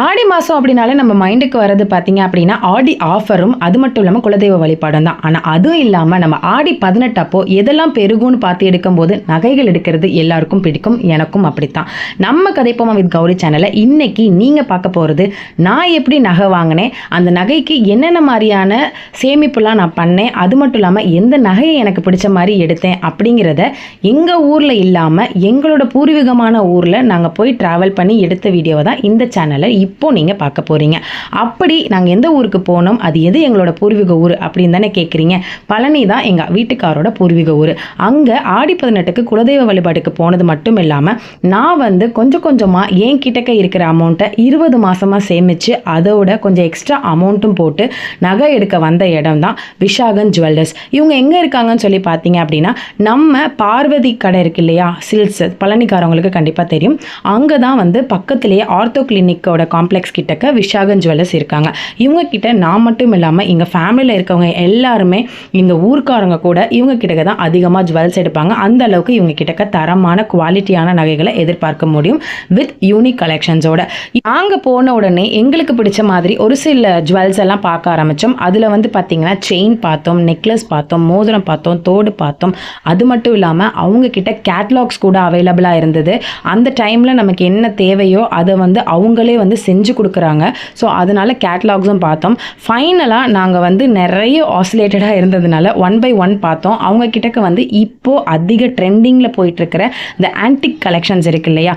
ஆடி மாதம் அப்படின்னாலே நம்ம மைண்டுக்கு வர்றது பார்த்தீங்க அப்படின்னா ஆடி ஆஃபரும் அது மட்டும் இல்லாமல் குலதெய்வ வழிபாடும் தான். ஆனால் அதுவும் இல்லாமல் நம்ம ஆடி பதினெட்டப்போ எதெல்லாம் பெருகும்னு பார்த்து எடுக்கும்போது நகைகள் எடுக்கிறது எல்லாருக்கும் பிடிக்கும் எனக்கும் அப்படித்தான். நம்ம கதைப்போமா வித் கௌரி சேனலை இன்னைக்கு நீங்கள் பார்க்க போகிறது நான் எப்படி நகை வாங்கினேன் அந்த நகைக்கு என்னென்ன மாதிரியான சேமிப்புலாம் நான் பண்ணேன் அது மட்டும் இல்லாமல் எந்த நகையை எனக்கு பிடிச்ச மாதிரி எடுத்தேன் அப்படிங்கிறத எங்கள் ஊரில் இல்லாமல் எங்களோட பூர்வீகமான ஊரில் நாங்கள் போய் ட்ராவல் பண்ணி எடுத்த வீடியோவை தான் இந்த சேனலை இப்போ நீங்கள் பார்க்க போகிறீங்க அப்படி நாங்கள் எந்த ஊருக்கு போனோம்? அது எது எங்களோட பூர்வீக ஊர்? அப்படின்னு தானே கேட்குறீங்க பழனி தான் எங்கள் வீட்டுக்காரோட பூர்வீக ஊர். அங்கே ஆடி பதினெட்டுக்கு குலதெய்வ வழிபாட்டுக்கு போனது மட்டும் இல்லாமல் நான் வந்து கொஞ்சம் கொஞ்சமாக என் கிட்டக்க இருக்கிற அமௌண்ட்டை இருபது மாதமாக சேமித்து அதோட கொஞ்சம் எக்ஸ்ட்ரா அமௌண்ட்டும் போட்டு நகை எடுக்க வந்த இடம் தான் விஷாகன் ஜுவல்லர்ஸ் இவங்க எங்கே இருக்காங்கன்னு சொல்லி பார்த்தீங்க அப்படின்னா நம்ம பார்வதி கடை இருக்கு இல்லையா? சில்ஸ் பழனிக்காரவங்களுக்கு கண்டிப்பாக தெரியும். அங்கே தான் வந்து பக்கத்துலேயே ஆர்த்தோ கிளினிக்கோட காம்ப்ளெக்ஸ் கிட்டக்க விஷாகன் ஜுவல்லர்ஸ் இருக்காங்க. இவங்க கிட்ட நான் மட்டும் இல்லாமல் எங்கள் ஃபேமிலியில் இருக்கவங்க எல்லாருமே எங்கள் ஊர்க்காரங்க கூட இவங்க கிட்டக்க தான் அதிகமாக ஜுவல்ஸ் எடுப்பாங்க. அந்த அளவுக்கு இவங்க கிட்டக்க தரமான குவாலிட்டியான நகைகளை எதிர்பார்க்க முடியும் வித் யூனிக் கலெக்ஷன்ஸோட நாங்கள் போன உடனே எங்களுக்கு பிடிச்ச மாதிரி ஒரு சில ஜுவல்ஸ் எல்லாம் பார்க்க ஆரம்பித்தோம் அதில் வந்து பார்த்திங்கன்னா செயின் பார்த்தோம் நெக்லஸ் பார்த்தோம் மோதிரம் பார்த்தோம் தோடு பார்த்தோம். அது மட்டும் இல்லாமல் அவங்க கிட்ட கேட்லாக்ஸ் கூட அவைலபிளாக இருந்தது. அந்த டைமில் நமக்கு என்ன தேவையோ அதை வந்து அவங்களே வந்து செஞ்சு கொடுக்குறாங்க. ஸோ அதனால கேட்லாக்ஸும் பார்த்தோம். ஃபைனலாக நாங்கள் வந்து நிறைய ஆசிலேட்டடாக இருந்ததுனால ஒன் பை ஒன் பார்த்தோம். அவங்க கிட்டக்க வந்து இப்போது அதிக ட்ரெண்டிங்கில் போயிட்டுருக்கிற இந்த ஆன்டிக் கலெக்ஷன்ஸ் இருக்கு இல்லையா?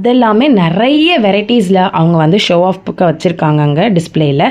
அதெல்லாமே நிறைய வெரைட்டிஸில் அவங்க வந்து ஷோ ஆஃப்புக்கு வச்சுருக்காங்க அங்கே டிஸ்பிளேயில்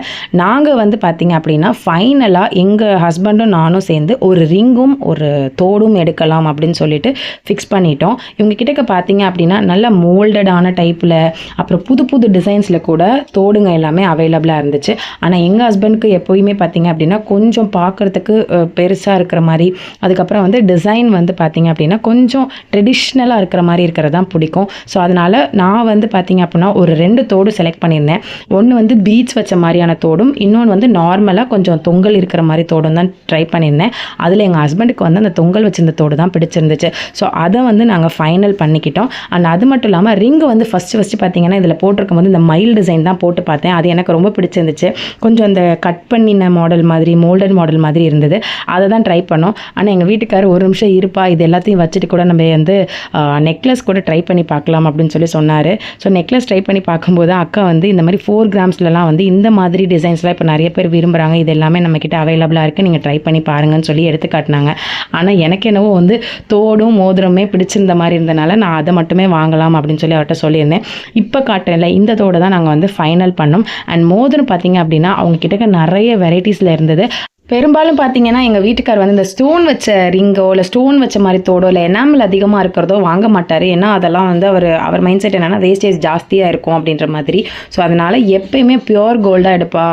நாங்கள் வந்து பார்த்திங்க அப்படின்னா ஃபைனலாக எங்கள் ஹஸ்பண்டும் நானும் சேர்ந்து ஒரு ரிங்கும் ஒரு தோடும் எடுக்கலாம் அப்படின்னு சொல்லிட்டு ஃபிக்ஸ் பண்ணிட்டோம். இவங்க கிட்டக்க பார்த்தீங்க அப்படின்னா நல்ல மோல்டடான டைப்பில் அப்புறம் புது புது டிசைன்ஸில் கூட தோடுங்க எல்லாமே அவைலபிளாக இருந்துச்சு. ஆனால் எங்கள் ஹஸ்பண்டுக்கு எப்போயுமே பார்த்தீங்க அப்படின்னா கொஞ்சம் பார்க்குறதுக்கு பெருசாக இருக்கிற மாதிரி அதுக்கப்புறம் வந்து டிசைன் வந்து பார்த்திங்க அப்படின்னா கொஞ்சம் ட்ரெடிஷ்னலாக இருக்கிற மாதிரி இருக்கிறது தான் பிடிக்கும். ஸோ அதனால் நான் வந்து பார்த்திங்க அப்படின்னா ஒரு ரெண்டு தோடு செலக்ட் பண்ணியிருந்தேன். ஒன்று வந்து பீச் வச்ச மாதிரியான தோடும் இன்னொன்று வந்து நார்மலாக கொஞ்சம் தொங்கல் இருக்கிற மாதிரி தோடும் தான் ட்ரை பண்ணியிருந்தேன். அதில் எங்கள் ஹஸ்பண்டுக்கு வந்து அந்த தொங்கல் வச்சிருந்த தோடு தான் பிடிச்சிருந்துச்சு. ஸோ அதை வந்து நாங்கள் ஃபைனல் பண்ணிக்கிட்டோம். அண்ட் அது மட்டும் இல்லாமல் ரிங்கு வந்து ஃபஸ்ட்டு ஃபஸ்ட்டு பார்த்திங்கன்னா இதில் போட்டிருக்கும் போது இந்த மயில் டிசைன் தான் போட்டு பார்த்தேன். அது எனக்கு ரொம்ப பிடிச்சிருந்துச்சு. கொஞ்சம் அந்த கட் பண்ணின மாடல் மாதிரி மோல்டன் மாடல் மாதிரி இருந்தது. அதை தான் ட்ரை பண்ணோம். ஆனால் எங்கள் வீட்டுக்காரர் ஒரு நிமிஷம் இருப்பா இது எல்லாத்தையும் வச்சுட்டு கூட நம்ம வந்து நெக்லஸ் கூட ட்ரை பண்ணி பார்க்கலாம் அப்படின்னு சொல்லி சொன்னார். ஸோ நெக்லஸ் ட்ரை பண்ணி பார்க்கும்போது அக்கா வந்து இந்த மாதிரி ஃபோர் கிராம்ஸ்லலாம் வந்து இந்த மாதிரி டிசைன்ஸ்லாம் இப்போ நிறைய பேர் விரும்புகிறாங்க இது எல்லாமே நம்மக்கிட்ட அவைலபிளாக இருக்குது நீங்கள் ட்ரை பண்ணி பாருங்கன்னு சொல்லி எடுத்து காட்டினாங்க. ஆனால் எனக்கு என்னவோ வந்து தோடும் மோதிரமே பிடிச்சிருந்த மாதிரி இருந்தனால நான் அதை மட்டுமே வாங்கலாம் அப்படின்னு சொல்லி அவர்கிட்ட சொல்லியிருந்தேன். இப்போ காட்டுறேன்ல இந்த தோடை தான் நாங்கள் வந்து ஃபைனல் பண்ணோம். அண்ட் மோதிரம் பார்த்தீங்க அப்படின்னா அவங்க கிட்டக்க நிறைய வெரைட்டிஸில் இருந்தது. பெரும்பாலும் பார்த்தீங்கன்னா எங்கள் வீட்டுக்கார் வந்து இந்த ஸ்டோன் வச்ச ரிங்கோ இல்லை ஸ்டோன் வச்ச மாதிரி தோடோ இல்லை எனாமல் அதிகமாக இருக்கிறதோ வாங்க மாட்டார். ஏன்னா அதெல்லாம் வந்து அவர் அவர் மைண்ட் செட் என்னென்னா வேஸ்டேஜ் ஜாஸ்தியாக இருக்கும் அப்படின்ற மாதிரி. ஸோ அதனால் எப்பயுமே பியோர் கோல்டாக எடுப்பா.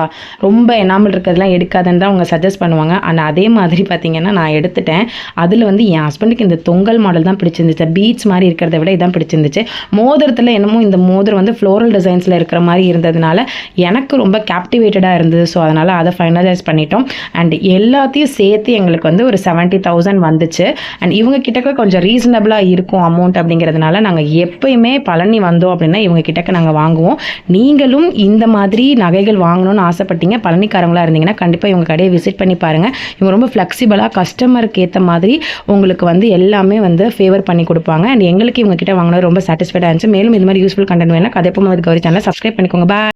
ரொம்ப எனாமல் இருக்கிறதுலாம் எடுக்காதுன்னு தான் அவங்க சஜஸ்ட் பண்ணுவாங்க. ஆனால் அதே மாதிரி பார்த்தீங்கன்னா நான் எடுத்துட்டேன். அதில் வந்து என் ஹஸ்பண்டுக்கு இந்த தொங்கல் மாடல் தான் பிடிச்சிருந்துச்சு. பீச் மாதிரி இருக்கிறத விட இதான் பிடிச்சிருந்துச்சு. மோதிரத்தில் என்னமோ இந்த மோதிரம் வந்து ஃப்ளோரல் டிசைன்ஸில் இருக்கிற மாதிரி இருந்ததுனால எனக்கு ரொம்ப கேப்டிவேட்டடாக இருந்தது. ஸோ அதனால் அதை ஃபைனலைஸ் பண்ணிட்டோம். அண்ட் எல்லாத்தையும் சேர்த்து எங்களுக்கு வந்து ஒரு செவன்ட்டி தௌசண்ட் வந்துச்சு. அண்ட் இவங்க கிட்டக்க கொஞ்சம் ரீசனபிளாக இருக்கும் அமௌண்ட் அப்படிங்கிறதுனால நாங்கள் எப்பயுமே பழனி வந்தோம் அப்படின்னா இவங்க கிட்டக்க நாங்கள் வாங்குவோம். நீங்களும் இந்த மாதிரி நகைகள் வாங்கணும்னு ஆசைப்பட்டீங்க பழனிக்காரங்களாக இருந்தீங்கன்னா கண்டிப்பாக இவங்க கடையை விசிட் பண்ணி பாருங்கள் இவங்க ரொம்ப ஃப்ளெக்சிபிளாக கஸ்டமருக்கு ஏற்ற மாதிரி உங்களுக்கு வந்து எல்லாமே வந்து ஃபேவர் பண்ணி கொடுப்பாங்க. அண்ட் எங்களுக்கு இவங்க கிட்ட வாங்கினது ரொம்ப சாட்டிஸ்ஃபைடாக இருந்துச்சு. மேலும் இது மாதிரி யூஸ்ஃபுல் கண்டென்ட் வேணால் கதைப்போம் கௌரி சேனலை சப்ஸ்கிரைப் பண்ணிக்கோங்க. பாய்